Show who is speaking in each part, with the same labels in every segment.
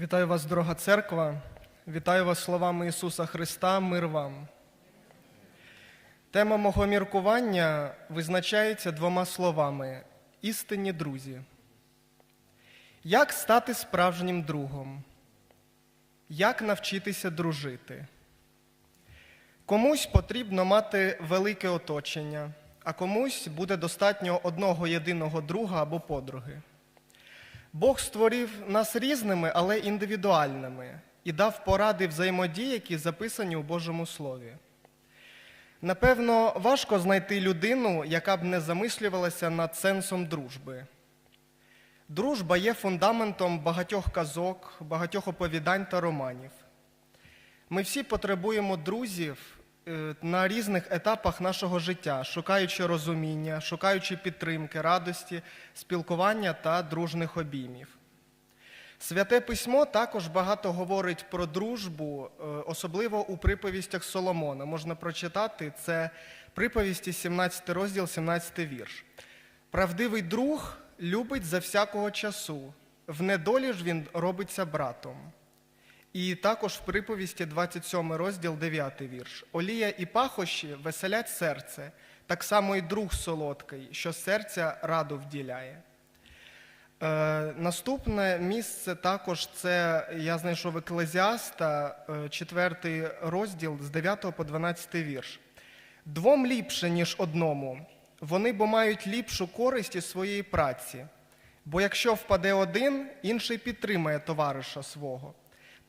Speaker 1: Вітаю вас, дорога церква. Вітаю вас словами Ісуса Христа, мир вам. Тема мого міркування визначається двома словами істинні друзі. Як стати справжнім другом? Як навчитися дружити? Комусь потрібно мати велике оточення, а комусь буде достатньо одного єдиного друга або подруги. Бог створив нас різними, але індивідуальними і дав поради взаємодії, які записані у Божому Слові. Напевно, важко знайти людину, яка б не замислювалася над сенсом дружби. Дружба є фундаментом багатьох казок, багатьох оповідань та романів. Ми всі потребуємо друзів на різних етапах нашого життя, шукаючи розуміння, шукаючи підтримки, радості, спілкування та дружних обіймів. Святе письмо також багато говорить про дружбу, е, особливо у приповістях Соломона. Можна прочитати це приповісті, 17 розділ, 17 вірш. Правдивий друг любить за всякого часу, в недолі ж він робиться братом. І також в приповісті 27 розділ, 9 вірш. Олія і пахощі веселять серце, так само і друг солодкий, що серця раду вділяє. Е, наступне місце також це я знайшов еклезіаста, 4 розділ з 9 по 12 вірш. Двом ліпше, ніж одному. Вони бо мають ліпшу користь із своєї праці. Бо якщо впаде один, інший підтримає товариша свого.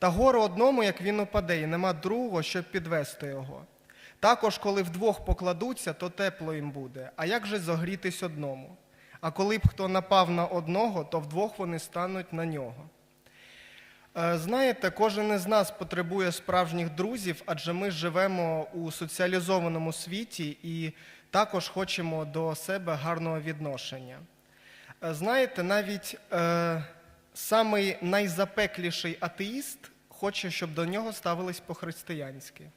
Speaker 1: Та горе одному, як він упаде, і нема другого, щоб підвести його. Також, коли вдвох покладуться, то тепло їм буде. А як же зогрітись одному? А коли б хто напав на одного, то вдвох вони стануть на нього. Е, Знаєте, кожен із нас потребує справжніх друзів, адже ми живемо у соціалізованому світі і також хочемо до себе гарного відношення. Е, Знаєте, навіть е, самий найзапекліший атеїст хоче, щоб до нього ставились по-християнськи.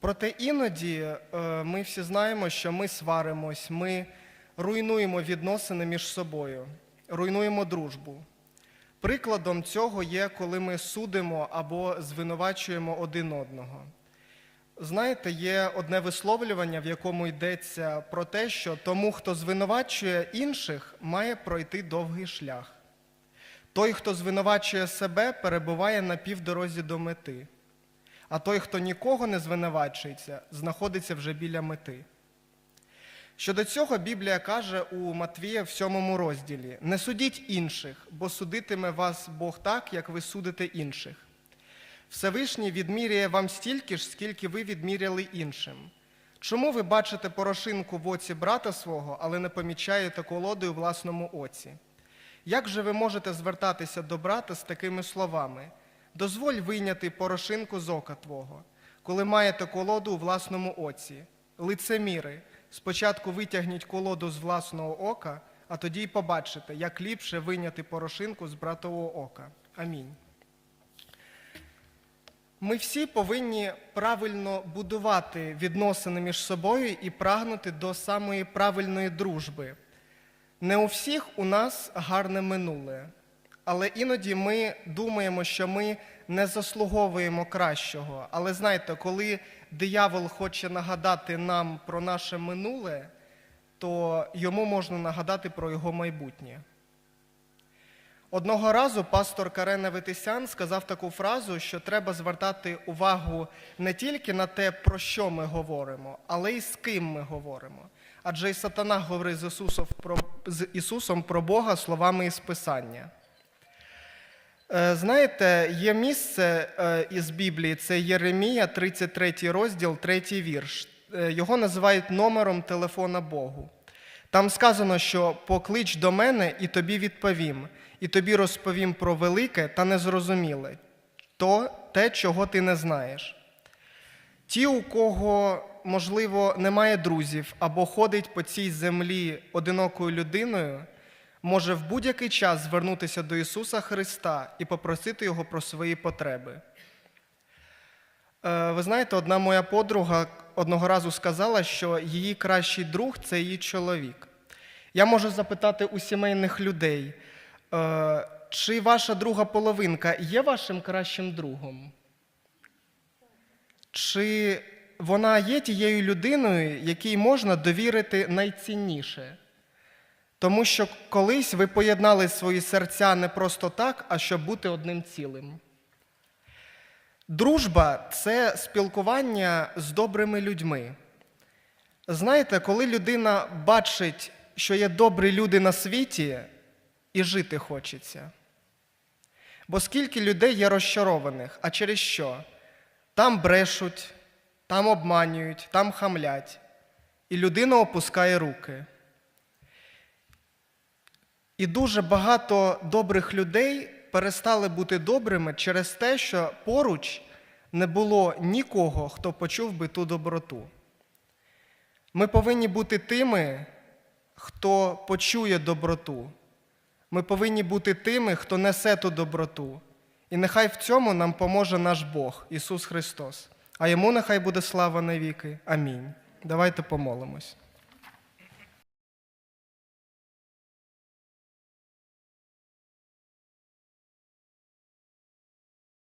Speaker 1: Проте іноді е, ми всі знаємо, що ми сваримось, ми руйнуємо відносини між собою, руйнуємо дружбу. Прикладом цього є, коли ми судимо або звинувачуємо один одного. Знаєте, є одне висловлювання, в якому йдеться про те, що тому, хто звинувачує інших, має пройти довгий шлях. Той, хто звинувачує себе, перебуває на півдорозі до мети, а той, хто нікого не звинувачується, знаходиться вже біля мети. Щодо цього Біблія каже у Матвія в сьомому розділі: не судіть інших, бо судитиме вас Бог так, як ви судите інших. Всевишній відміряє вам стільки ж, скільки ви відміряли іншим. Чому ви бачите порошинку в оці брата свого, але не помічаєте колоди у власному оці? Як же ви можете звертатися до брата з такими словами? Дозволь вийняти порошинку з ока твого, коли маєте колоду у власному оці. Лицеміри, спочатку витягніть колоду з власного ока, а тоді й побачите, як ліпше вийняти порошинку з братового ока. Амінь. Ми всі повинні правильно будувати відносини між собою і прагнути до самої правильної дружби. Не у всіх у нас гарне минуле, але іноді ми думаємо, що ми не заслуговуємо кращого. Але знаєте, коли диявол хоче нагадати нам про наше минуле, то йому можна нагадати про його майбутнє. Одного разу пастор Карен Аветисян сказав таку фразу, що треба звертати увагу не тільки на те, про що ми говоримо, але й з ким ми говоримо. Адже і сатана говорить з Ісусом про, з Ісусом про Бога словами із Писання. Е, Знаєте, є місце е, із Біблії, це Єремія, 33 розділ, 3 вірш. Е, Його називають номером телефона Богу. Там сказано, що поклич до мене і тобі відповім, і тобі розповім про велике та незрозуміле, то те, чого ти не знаєш. Ті, у кого, можливо, немає друзів або ходить по цій землі одинокою людиною, може в будь-який час звернутися до Ісуса Христа і попросити Його про свої потреби. Е, Ви знаєте, одна моя подруга одного разу сказала, що її кращий друг це її чоловік. Я можу запитати у сімейних людей, е, чи ваша друга половинка є вашим кращим другом? Чи вона є тією людиною, якій можна довірити найцінніше? Тому що колись ви поєднали свої серця не просто так, а щоб бути одним цілим. Дружба це спілкування з добрими людьми. Знаєте, коли людина бачить, що є добрі люди на світі, і жити хочеться. Бо скільки людей є розчарованих, а через що? Там брешуть, там обманюють, там хамлять, і людина опускає руки. І дуже багато добрих людей перестали бути добрими через те, що поруч не було нікого, хто почув би ту доброту. Ми повинні бути тими, хто почує доброту. Ми повинні бути тими, хто несе ту доброту. І нехай в цьому нам поможе наш Бог, Ісус Христос. А йому нехай буде слава навіки. Амінь. Давайте помолимось.